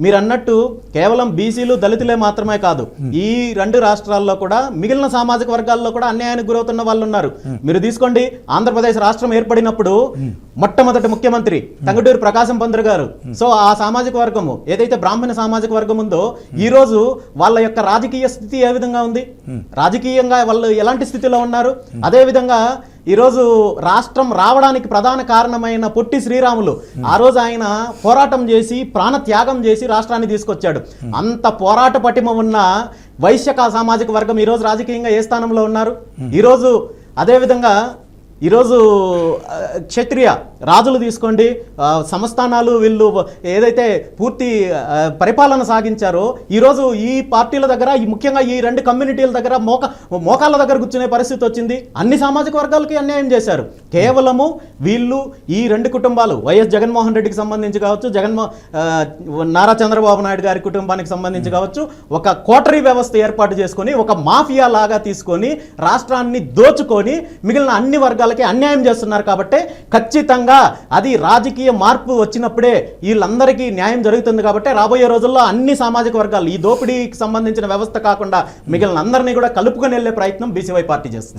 మీరు అన్నట్టు కేవలం బీసీలు దళితులే మాత్రమే కాదు ఈ రెండు రాష్ట్రాల్లో కూడా మిగిలిన సామాజిక వర్గాల్లో కూడా అన్యాయానికి గురవుతున్న వాళ్ళు ఉన్నారు మీరు తీసుకోండి ఆంధ్రప్రదేశ్ రాష్ట్రం ఏర్పడినప్పుడు మొట్టమొదటి ముఖ్యమంత్రి తంగటూరు ప్రకాశం పంతులు గారు. సో ఆ సామాజిక వర్గము ఏదైతే బ్రాహ్మణ సామాజిక వర్గం ఉందో ఈ రోజు వాళ్ళ యొక్క రాజకీయ స్థితి ఏ విధంగా ఉంది? రాజకీయంగా వాళ్ళు ఎలాంటి స్థితిలో ఉన్నారు? అదే విధంగా ఈరోజు రాష్ట్రం రావడానికి ప్రధాన కారణమైన పొట్టి శ్రీరాములు ఆ రోజు ఆయన పోరాటం చేసి ప్రాణ త్యాగం చేసి రాష్ట్రాన్ని తీసుకొచ్చాడు. అంత పోరాట పటిమ ఉన్న వైశ్యక సామాజిక వర్గం ఈరోజు రాజకీయంగా ఏ స్థానంలో ఉన్నారు? ఈరోజు అదేవిధంగా ఈరోజు క్షత్రియ రాజులు తీసుకోండి. సంస్థానాలు వీళ్ళు ఏదైతే పూర్తి పరిపాలన సాగించారో ఈరోజు ఈ పార్టీల దగ్గర ఈ ముఖ్యంగా ఈ రెండు కమ్యూనిటీల దగ్గర మోక మోకాళ్ళ దగ్గర కూర్చునే పరిస్థితి వచ్చింది. అన్ని సామాజిక వర్గాలకి అన్యాయం చేశారు. కేవలము వీళ్ళు ఈ రెండు కుటుంబాలు వైఎస్ జగన్మోహన్ రెడ్డికి సంబంధించి కావచ్చు జగన్మో నారా చంద్రబాబు నాయుడు గారి కుటుంబానికి సంబంధించి కావచ్చు ఒక కోటరీ వ్యవస్థ ఏర్పాటు చేసుకొని ఒక మాఫియా లాగా తీసుకొని రాష్ట్రాన్ని దోచుకొని మిగిలిన అన్ని వర్గాలకి అన్యాయం చేస్తున్నారు కాబట్టి ఖచ్చితంగా అది రాజకీయ మార్పు వచ్చినప్పుడే వీళ్ళందరికీ న్యాయం జరుగుతుంది కాబట్టి రాబోయే రోజుల్లో అన్ని సామాజిక వర్గాలు ఈ దోపిడీకి సంబంధించిన వ్యవస్థ కాకుండా మిగిలిన అందరినీ కూడా కలుపుకొని వెళ్ళే ప్రయత్నం బీసీవై పార్టీ చేస్తుంది.